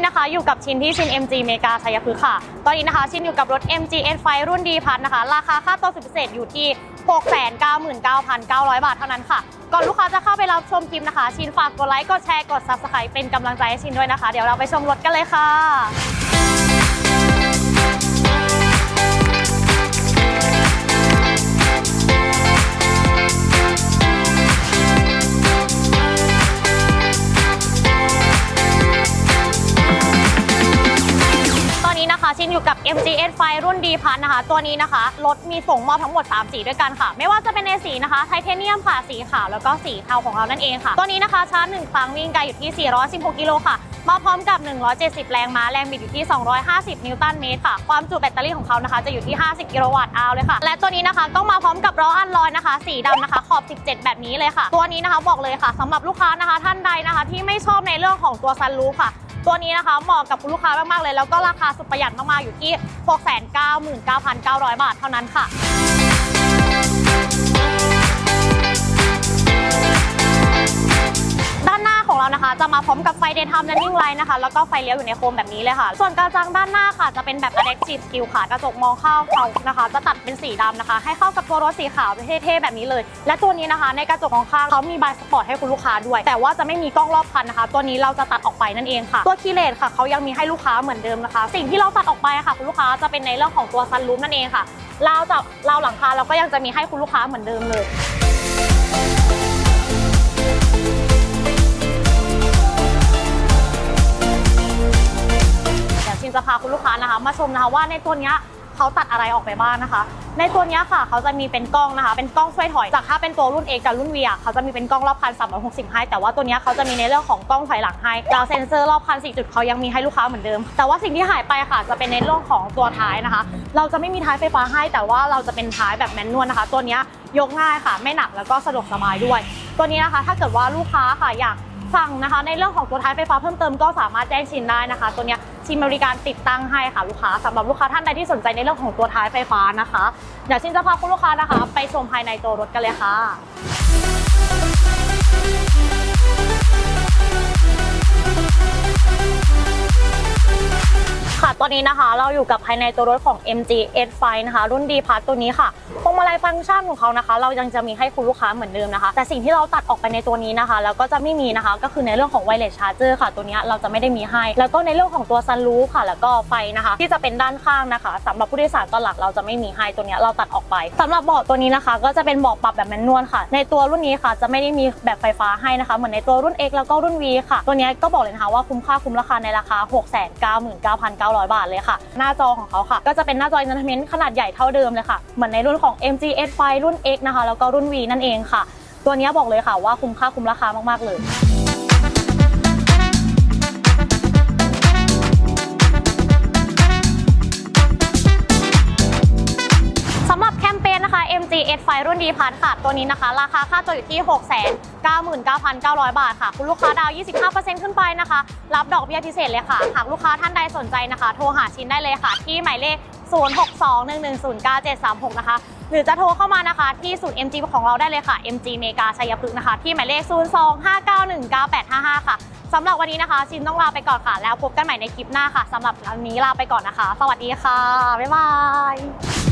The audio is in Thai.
นี้นะคะอยู่กับชินที่ชิน MG เมกาชัยพฤกษ์ค่ะ ตอนนี้นะคะชินอยู่กับรถ MG S5 รุ่นดีพัทนะคะ ราคาค่าตัวสุดพิเศษอยู่ที่ 699,900 บาทเท่านั้นค่ะ ก่อนลูกค้าจะเข้าไปรับชมคลิปนะคะ ชินฝากกดไลค์ กดแชร์ กด Subscribe เป็นกำลังใจให้ชินด้วยนะคะ เดี๋ยวเราไปชมรถกันเลยค่ะ MG S5 รุ่น D พัทนะคะ ตัวนี้นะคะรถมีส่งมอบทั้งหมด 3 สีด้วยกันค่ะ ไม่ว่าจะเป็นในสีนะคะไทเทเนียมค่ะสีขาวแล้วก็สีเทาของเรานั่นเองค่ะ ตัวนี้นะคะชาร์จ1ครั้งวิ่งไกลอยู่ที่ 416 กิโลค่ะ มาพร้อมกับ 170 แรงม้าแรงบิดอยู่ที่ 250 นิวตันเมตรค่ะ ความจุแบตเตอรี่ของเขานะคะจะอยู่ที่ 50 กิโลวัตต์อาวเลยค่ะ และตัวนี้นะคะต้องมาพร้อมกับล้ออันลอยนะคะ สีดำนะคะขอบ 17 แบบนี้เลยค่ะ ตัวนี้นะคะบอกเลยค่ะสำหรับลูกค้านะคะท่านใดนะคะ ที่ไม่ชอบในเรื่องของตัวซันรูฟค่ะ ตัวนี้นะคะเหมาะกับคุณลูกค้ามากๆเลย แล้วก็ราคาสุดประหยัดมากๆอยู่ที่ 699,900 บาทเท่านั้นค่ะ จะมาพร้อมกับไฟ daytime running light นะคะ แล้วก็ไฟเลี้ยวอยู่ในโคมแบบนี้เลยค่ะ ส่วนกระจังด้านหน้าค่ะ จะเป็นแบบ adaptive skill ค่ะ กระจกมองเข้าเขานะคะ จะตัดเป็นสีดำนะคะ ให้เข้ากับตัวรถสีขาวเท่ๆแบบนี้เลย และตัวนี้นะคะ ในกระจกของข้างเขามีบายสปอร์ตให้คุณลูกค้าด้วย แต่ว่าจะไม่มีกล้องรอบคันนะคะ ตัวนี้เราจะตัดออกไปนั่นเองค่ะ ตัวคีย์เลสค่ะเขายังมีให้ลูกค้าเหมือนเดิมนะคะ สิ่งที่เราตัดออกไปค่ะคุณลูกค้าจะเป็นในเรื่องของตัวซันรูฟนั่นเองค่ะเราจับราหลังคาเราก็ยังจะมีให้คุณลูกค้าเหมือนเดิมเลย กค้านะคะ มาชมนะคะว่าในตัวนี้เขาตัดอะไรออกไปบ้างนะคะ ในตัวนี้ค่ะเขาจะมีเป็นกล้องนะคะ เป็นกล้องช่วยถอยจากถ้าเป็นตัวรุ่น A กับรุ่น V อะเขาจะมีเป็นกล้องรอบคัน 360 ให้ แต่ว่าตัวนี้เขาจะมีในเรื่องของกล้องถอยหลังให้แล้วเซ็นเซอร์รอบคัน 4 จุดเขายังมีให้ลูกค้าเหมือนเดิม แต่ว่าสิ่งที่หายไปค่ะ จะเป็นในเรื่องของตัวท้ายนะคะ เราจะไม่มีท้ายไฟฟ้าให้ แต่ว่าเราจะเป็นท้ายแบบแมนนวลนะคะ ตัวนี้ยยกง่ายค่ะ ไม่หนักแล้วก็สะดวกสบายด้วย ตัวนี้นะคะ ถ้าเกิดว่าลูกค้าค่ะอยากสั่งนะคะในเรื่องของตัวท้ายไฟฟ้าเพิ่มเติมก็สามารถแจ้งชินได้นะคะ ตัวเนี้ย ชิมบริการติดตั้งให้ค่ะลูกค้าสำหรับลูกค้าท่านใดที่สนใจในเรื่องของตัวท้ายไฟฟ้านะคะเดี๋ยวชินจะพาคุณลูกค้านะคะ ไปชมภายในตัวรถกันเลยค่ะ ตอนนี้นะคะ เราอยู่กับภายในตัวรถของ MG S5 นะคะ รุ่น D Plus ตัวนี้ค่ะพวงมาลัยฟังก์ชันของเขานะคะ เรายังจะมีให้คุณลูกค้าเหมือนเดิมนะคะ แต่สิ่งที่เราตัดออกไปในตัวนี้นะคะ แล้วก็จะไม่มีนะคะ ก็คือในเรื่องของ wireless charger ค่ะ ตัวนี้เราจะไม่ได้มีให้ แล้วก็ในเรื่องของตัว sunroof ค่ะ แล้วก็ไฟนะคะ ที่จะเป็นด้านข้างนะคะสำหรับผู้โดยสารตอนหลักเราจะไม่มีให้ตัวนี้เราตัดออกไปสำหรับเบาะตัวนี้นะคะ ก็จะเป็นเบาะปรับแบบแมนนวลค่ะ ในตัวรุ่นนี้ค่ะจะไม่ได้มีแบบไฟฟ้าให้นะคะ เหมือนในตัวรุ่น X แล้วก็รุ่น V ค่ะ ตัวนี้ก็บอกเลยนะคะว่าคุ้มค่าคุ้มราคาในราคา 699,900บาทเลยค่ะ หน้าจอของเขาค่ะ ก็จะเป็นหน้าจอ Entertainment ขนาดใหญ่เท่าเดิมเลยค่ะ เหมือนในรุ่นของ MG S5 รุ่น X นะคะ แล้วก็รุ่น V นั่นเองค่ะ ตัวนี้บอกเลยค่ะว่าคุ้มค่าคุ้มราคามากๆเลย MG S5 รุ่น D พัทค่ะ ตัวนี้นะคะ ราคาค่าตัวอยู่ที่ 699,900 บาทค่ะ คุณลูกค้าดาว 25%ขึ้นไปนะคะ รับดอกเบี้ยพิเศษเลยค่ะ หากลูกค้าท่านใดสนใจนะคะ โทรหาชินได้เลยค่ะ ที่หมายเลข 0621109736 นะคะ หรือจะโทรเข้ามานะคะ ที่ศูนย์ MG ของเราได้เลยค่ะ MG เมกาชัยพฤกษ์นะคะ ที่หมายเลข 025919855 ค่ะสำหรับวันนี้นะคะ ชินต้องลาไปก่อนค่ะ แล้วพบกันใหม่ในคลิปหน้าค่ะสำหรับวันนี้ลาไปก่อนนะคะ สวัสดีค่ะ บ๊ายบาย